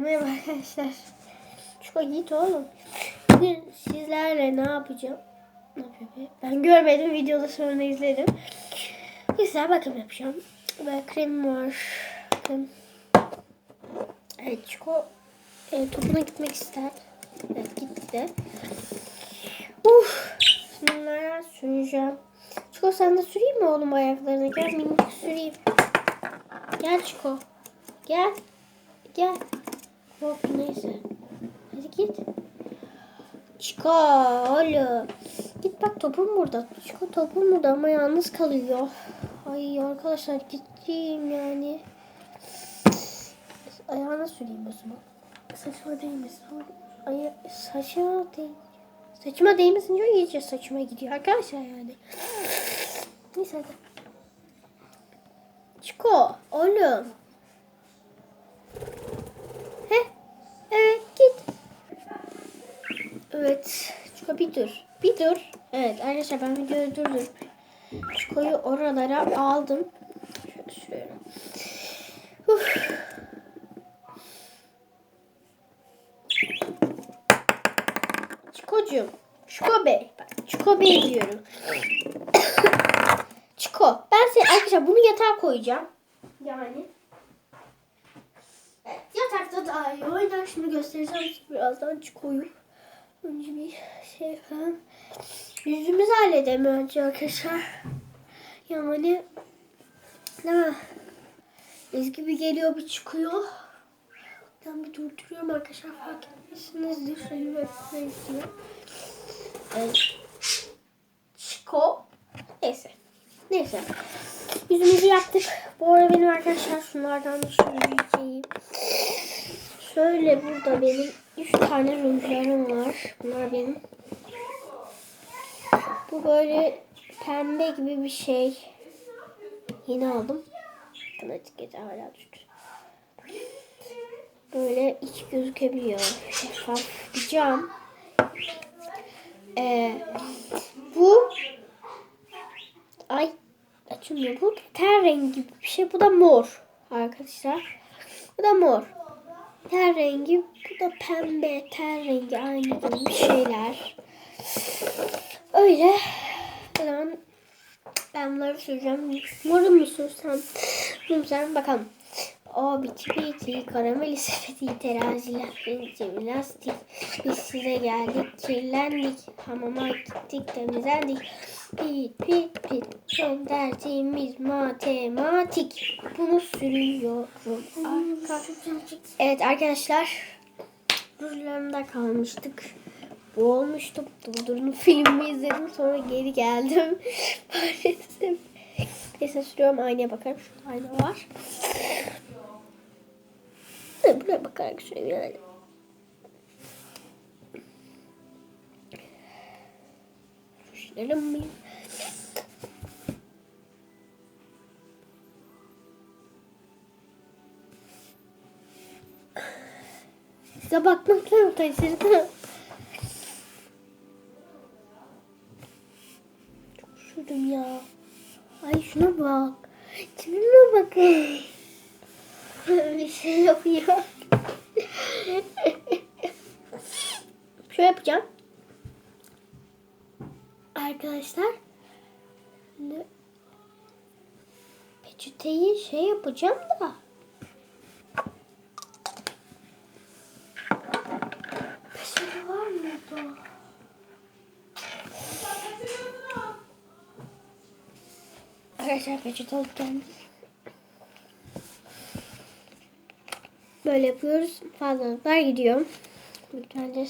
Merhaba arkadaşlar. Çok git oğlum. Bugün sizlerle ne yapacağım? Ne be? Ben görmedim. Videoda sonra izledim. Güzel bakım yapacağım. Böyle krem var. Bakın. Evet Çiko e, topuna gitmek ister. Evet gitti. Uf. Şimdi bunlara süreceğim. Çiko sen de süreyim mi oğlum ayaklarını? Gel minik süreyim. Gel Çiko. Gel. Gel. Yok neyse. Hadi git. Çiko oğlum. Git bak topum burada. Çiko topum burada ama yalnız kalıyor. Ay arkadaşlar gideyim yani. Ayağına süreyim o zaman. Saçma değmesin. Ay saçma değil. Saçıma değmesin diyor iyice saçıma gidiyor arkadaşlar yani. Neyse hadi. Çiko oğlum. Evet git. Evet. Çiko bir dur. Bir dur. Evet arkadaşlar ben videoyu durdum. Çiko'yu oralara aldım. Şöyle sürüyorum. Uf. Çiko'cum. Çiko Bey. Çiko Bey diyorum. Çiko. Ben seni arkadaşlar bunu yatağa koyacağım. Yani. Daha iyi oynar. Şimdi göstereceğim birazdan Çiko'yu. Önce bir şey yapalım. Yüzümüzü halledelim önce arkadaşlar. Yani değil mi? Ezgi bir geliyor bir çıkıyor. Ben bir durduruyorum arkadaşlar fark etmişsinizdir. Şöyle böyle diyor. Evet. Çiko. Neyse. Neyse. Yüzümüzü yaptık. Bu arada benim arkadaşlar şunlardan da söyleyeceğim. Şöyle burada benim 3 tane rujlarım var. Bunlar benim. Bu böyle pembe gibi bir şey. Yeni aldım. Kılıç gece hala düştü. Böyle iç gözükebiliyor. Şeffaf bir cam. Ee, bu ay açılmıyor. Bu ten rengi bir şey. Bu da mor arkadaşlar. Bu da mor. Ten rengi. Bu da pembe. Ten rengi aynı gibi şeyler. Öyle. Ben bunları süreceğim. Moru mu sürsem? Sürsem bakalım. O biti biti karameli sepeti teraziler benim lastik. Biz size geldik kirlendik hamama gittik temizlendik. Pit pit pit son dersimiz matematik. Bunu sürüyorum. Arka. Evet arkadaşlar rujlarımda kalmıştık. Bu olmuştu. Durdurun filmi izledim sonra geri geldim. Maalesef. Neyse sürüyorum aynaya bakarım. Şurada ayna var. Buraya bakarak sürüyorum Rujlarım mı? Size bakmakla utanırsınız. Çok üşüdüm ya. Ay şuna bak. Tipime bakın. Bir şey yapıyor. Şöyle yapacağım. Arkadaşlar. Şimdi peçeteyi şey yapacağım da. Peçete var mı burada? Arkadaşlar peçete alıp. Böyle yapıyoruz. Fazlalıklar gidiyor. Bence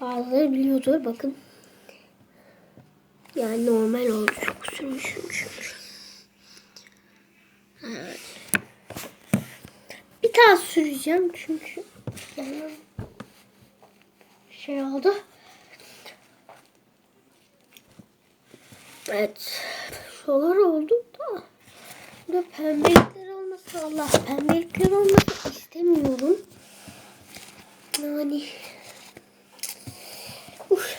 bazıları biliyordur. Bakın. Yani normal oldu. Çok sürmüşüm çünkü. Bir tane süreceğim çünkü şey oldu. Evet. Şolar oldu da. Burada pembelikler olmasın Allah. Pembelikler olmasın istemiyorum. Yani. Uf.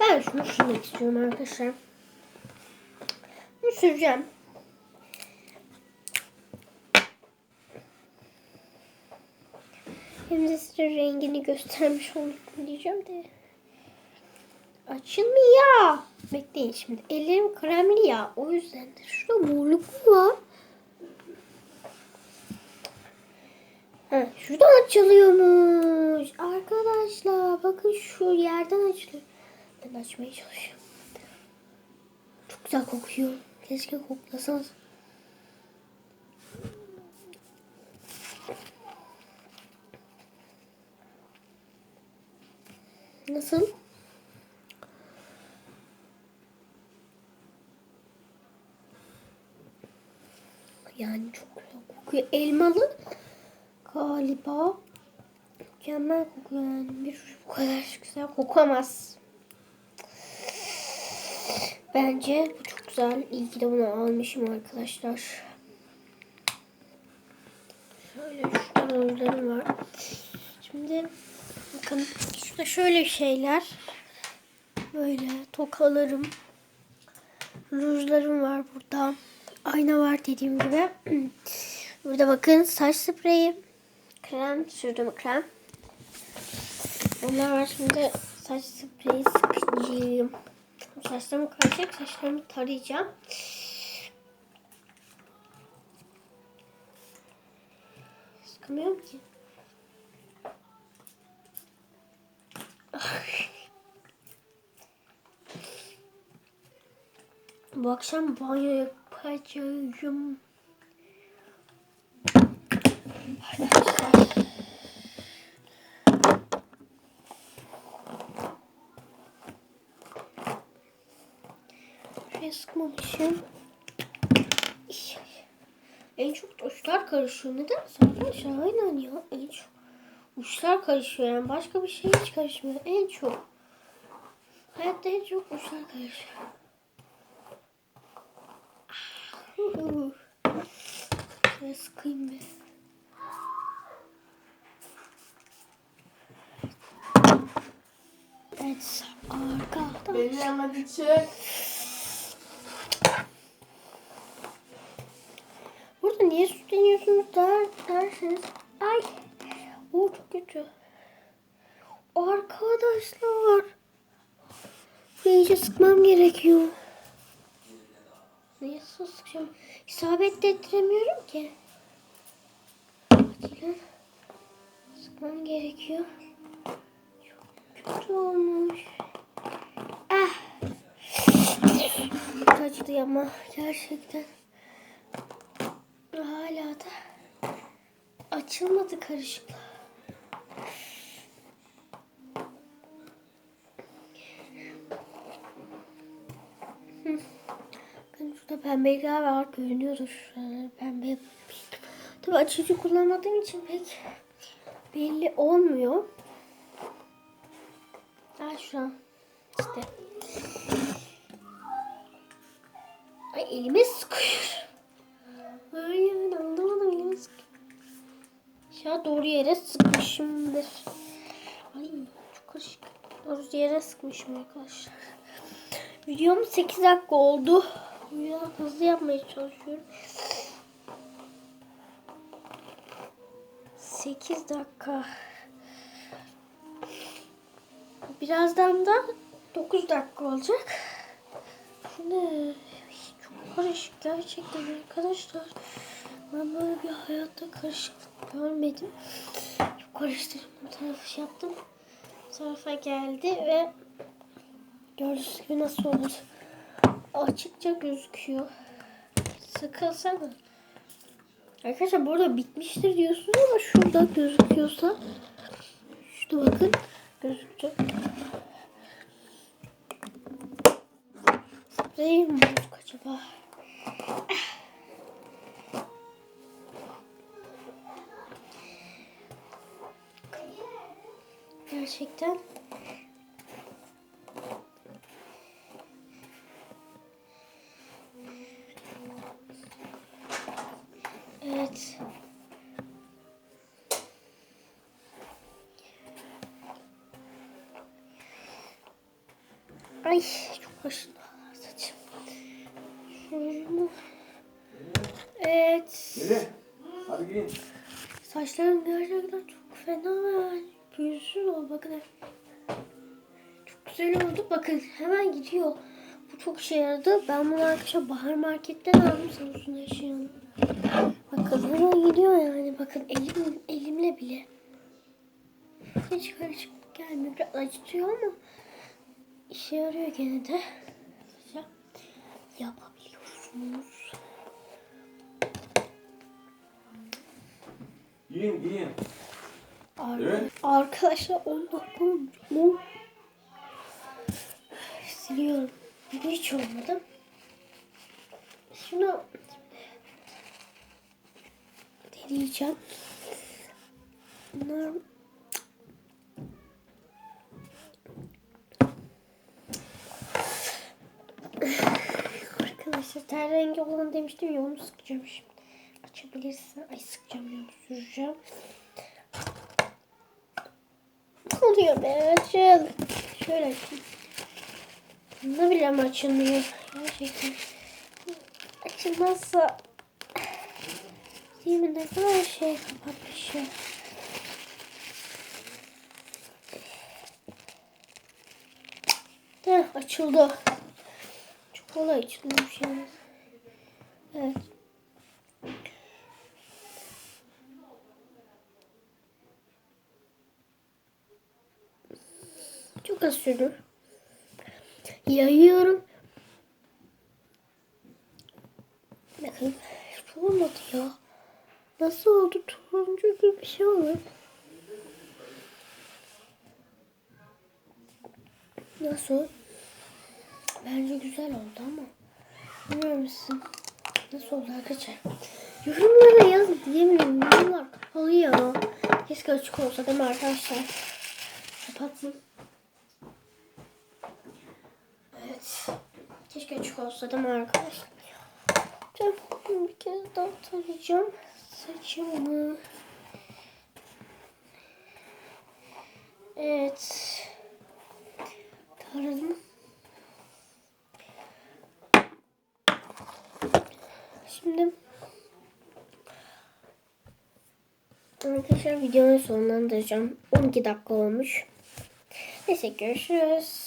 Ben şunu sürmek istiyorum arkadaşlar. Bunu süreceğim. Hem de size rengini göstermiş oldum diyeceğim de. Açılmıyor. Bekleyin şimdi. Ellerim kremli ya. O yüzden de şurada morluk mu var? Ha, şuradan açılıyormuş. Arkadaşlar bakın şu yerden açılıyor. Ben açmaya çalışıyorum. Güzel kokuyor. Keşke koklasanız. Nasıl? Yani çok güzel kokuyor. Elmalı galiba. Mükemmel kokuyor yani. Bir bu kadar güzel kokamaz. Bence bu çok güzel. İyi ki de bunu almışım arkadaşlar. Şöyle şurada rujlarım var. Şimdi bakın şurada şöyle şeyler. Böyle tokalarım. Rujlarım var burada. Ayna var dediğim gibi. Burada bakın saç spreyi. Krem sürdüm krem. Bunlar var şimdi saç spreyi sıkacağım. Saçlarımı karışacak. Saçlarımı tarayacağım. Sıkamıyorum ki. Bu akşam banyo yapacağım. Arkadaşlar. Sıkmamışım. En çok uçlar karışıyor. Neden? Arkadaşlar aynen ya. En çok uçlar karışıyor. Yani başka bir şey hiç karışmıyor. En çok. Hayatta en çok uçlar karışıyor. Şöyle sıkayım bir. Evet, arkadan. Beni hemen çek. Niye süsleniyorsunuz der, derseniz. Ay, o çok kötü. Arkadaşlar. İyice sıkmam gerekiyor. Nasıl sıkacağım? İsabet de ettiremiyorum ki. Acilen sıkmam gerekiyor. Çok kötü olmuş. Ah. Acıdı ama gerçekten. Hala da açılmadı. Bakın şurada pembelikler var. Görünüyordur. Pembe. Tabii açıcı kullanmadığım için pek belli olmuyor. Ha şu an işte. Ay elime sıkıyor. Hayır anlamadım sıkıyor. Ya doğru yere sıkmışımdır. Ay çok karışık. Doğru yere sıkmışım arkadaşlar. Videom 8 dakika oldu. Yüzden hızlı yapmaya çalışıyorum. 8 dakika. Birazdan da 9 dakika olacak. Şimdi karışık gerçekten arkadaşlar. Ben böyle bir hayatta karışıklık görmedim. Karıştırdım. Bu tarafı şey yaptım. Bu tarafa geldi ve gördüğünüz gibi nasıl olur. Açıkça gözüküyor. Sıkılsa mı? Arkadaşlar burada bitmiştir diyorsunuz ama şurada gözüküyorsa şurada bakın gözüktü. Sprey mi acaba? Gerçekten Evet. Ay çok başım saçım. Şunu. Evet. Hadi giyin. Saçlarım gerçekten çok fenomen. Pürüzsüz ol bakın. Çok güzel oldu. Bakın hemen gidiyor. Bu çok işe yaradı. Ben bunu arkadaşlar Bahar Market'ten aldım Samsun'da yaşayan. Bakın hemen gidiyor yani. Bakın elim, elimle bile. Hiç karışık gelmiyor. Biraz acıtıyor ama işe yarıyor gene de. Yapabiliyorsunuz. Yiyin yiyin. Ar- Evet. Arkadaşlar 10 dakika. On- Siliyorum. Hiç olmadı. Şunu deneyeceğim. Bunlar Arkadaşlar ter rengi olan demiştim ya onu sıkacağım şimdi. Açabilirsin. Ay sıkacağım diyorum süreceğim. Oluyor be açıl. Şöyle açayım. Bunda bile açılmıyor? Gerçekten. Açılmazsa Değil mi? Ne kadar şey kapatmışım. Heh, açıldı. Çok kolay açılmış yani. Evet. Az sürdü. Yayıyorum. Bakın. Olmadı ya. Nasıl oldu? Turuncu gibi bir şey olur. Nasıl? Bence güzel oldu ama. Bilmiyor musun? Nasıl oldu arkadaşlar? Yorumlara yazın diyemiyorum. Yorumlar kapalı ya. Keşke açık olsa değil mi arkadaşlar? Kapatsın. Evet. Keşke olsa değil mi arkadaşlar? Bir kez daha tarayacağım. Saçımı. Evet. Taradım. Şimdi arkadaşlar videonun sonlandıracağım. 12 dakika olmuş. Neyse görüşürüz.